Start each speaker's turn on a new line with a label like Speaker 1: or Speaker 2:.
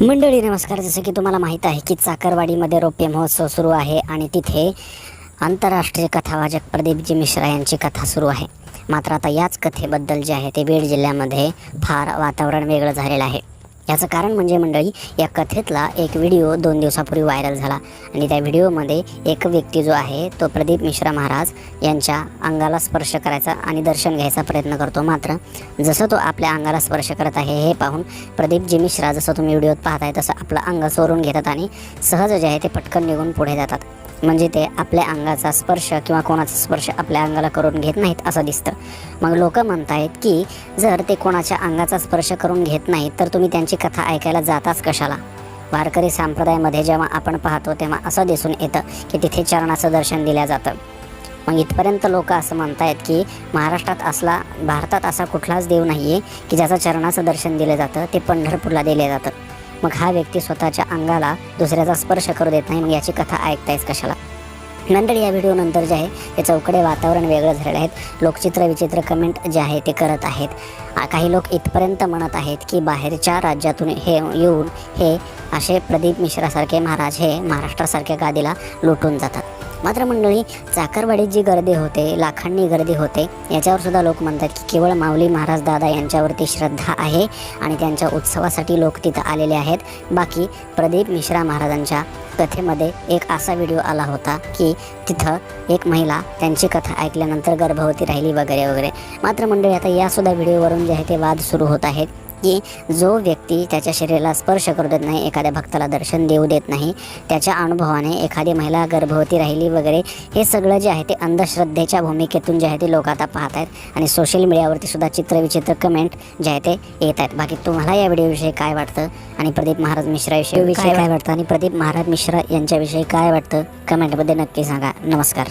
Speaker 1: मंडळी नमस्कार. जसं की तुम्हाला माहीत आहे की चाकरवाडीमध्ये रौप्य महोत्सव सुरू आहे आणि तिथे आंतरराष्ट्रीय कथावाचक प्रदीपजी मिश्रा यांची कथा सुरू आहे. मात्र आता याच कथेबद्दल जे आहे ते बीड जिल्ह्यामध्ये फार वातावरण वेगळं झालेलं आहे. याचं कारण म्हणजे मंडळी या कथेतला एक व्हिडिओ दोन दिवसापूर्वी व्हायरल झाला. आणि त्या व्हिडिओमध्ये एक व्यक्ती जो आहे तो प्रदीप मिश्रा महाराज यांच्या अंगाला स्पर्श करायचा आणि दर्शन घ्यायचा प्रयत्न करतो मात्र जसं तो आपल्या अंगाला स्पर्श करत आहे हे पाहून प्रदीपजी मिश्रा जसं तुम्ही व्हिडिओत पाहताय तसं आपलं अंग चोरून घेतात आणि सहज जे आहे ते पटकन निघून पुढे जातात. म्हणजे ते आपल्या अंगाचा स्पर्श किंवा कोणाचा स्पर्श आपल्या अंगाला करून घेत नाहीत असं दिसतं. मग लोक म्हणतायत की जर ते कोणाच्या अंगाचा स्पर्श करून घेत नाहीत तर तुम्ही त्यांची कथा ऐकायला जाताच कशाला? वारकरी संप्रदायामध्ये जेव्हा आपण पाहतो तेव्हा असं दिसून येतं की तिथे चरणाचं दर्शन दिलं जातं. मग इथपर्यंत लोक असं म्हणतायत की महाराष्ट्रात असला भारतात असा कुठलाच देव नाही आहे की ज्याचं चरणाचं दर्शन दिलं जातं ते पंढरपूरला दिलं जातं. मग हा व्यक्ती स्वतःच्या अंगाला दुसऱ्याचा स्पर्श करू देत नाही मग याची कथा ऐकतायच कशाला? मंडळी या व्हिडिओनंतर जे आहे ते चौकडे वातावरण वेगळं झालेलं आहेत लोकचित्र विचित्र कमेंट जे आहे ते करत आहेत. काही लोक इथपर्यंत म्हणत आहेत की बाहेरच्या राज्यातून हे येऊन हे असे प्रदीप मिश्रासारखे महाराज हे महाराष्ट्रासारख्या गादीला लुटून जातात. मात्र मंडळी चाकरवाडीत जी गर्दी होते लाखांनी गर्दी होते याच्यावर सुद्धा लोक म्हणतात की केवळ माऊली महाराज दादा यांच्यावरती श्रद्धा आहे आणि त्यांच्या उत्सवासाठी लोक तिथं आलेले आहेत. बाकी प्रदीप मिश्रा महाराजांच्या कथेमध्ये एक असा व्हिडिओ आला होता की तिथं एक महिला त्यांची कथा ऐकल्यानंतर गर्भवती राहिली वगैरे वगैरे. मात्र मंडळी आता यासुद्धा व्हिडिओवरून जे आहे ते वाद सुरू होत आहेत. की जो व्यक्ती त्याच्या शरीराला स्पर्श करू देत नाही एखाद्या भक्ताला दर्शन देऊ देत नाही त्याच्या अनुभवाने एखादी महिला गर्भवती राहिली वगैरे हे सगळं जे आहे ते अंधश्रद्धेच्या भूमिकेतून जे आहे ते लोक आता पाहत आहेत आणि सोशल मीडियावरती सुद्धा चित्रविचित्र कमेंट जे आहे ते येत आहेत बाकी तुम्हाला या व्हिडिओविषयी काय वाटतं? आणि प्रदीप महाराज मिश्राविषयी काय वाटतं? आणि प्रदीप महाराज मिश्रा यांच्याविषयी काय वाटतं? कमेंटमध्ये नक्की सांगा. नमस्कार.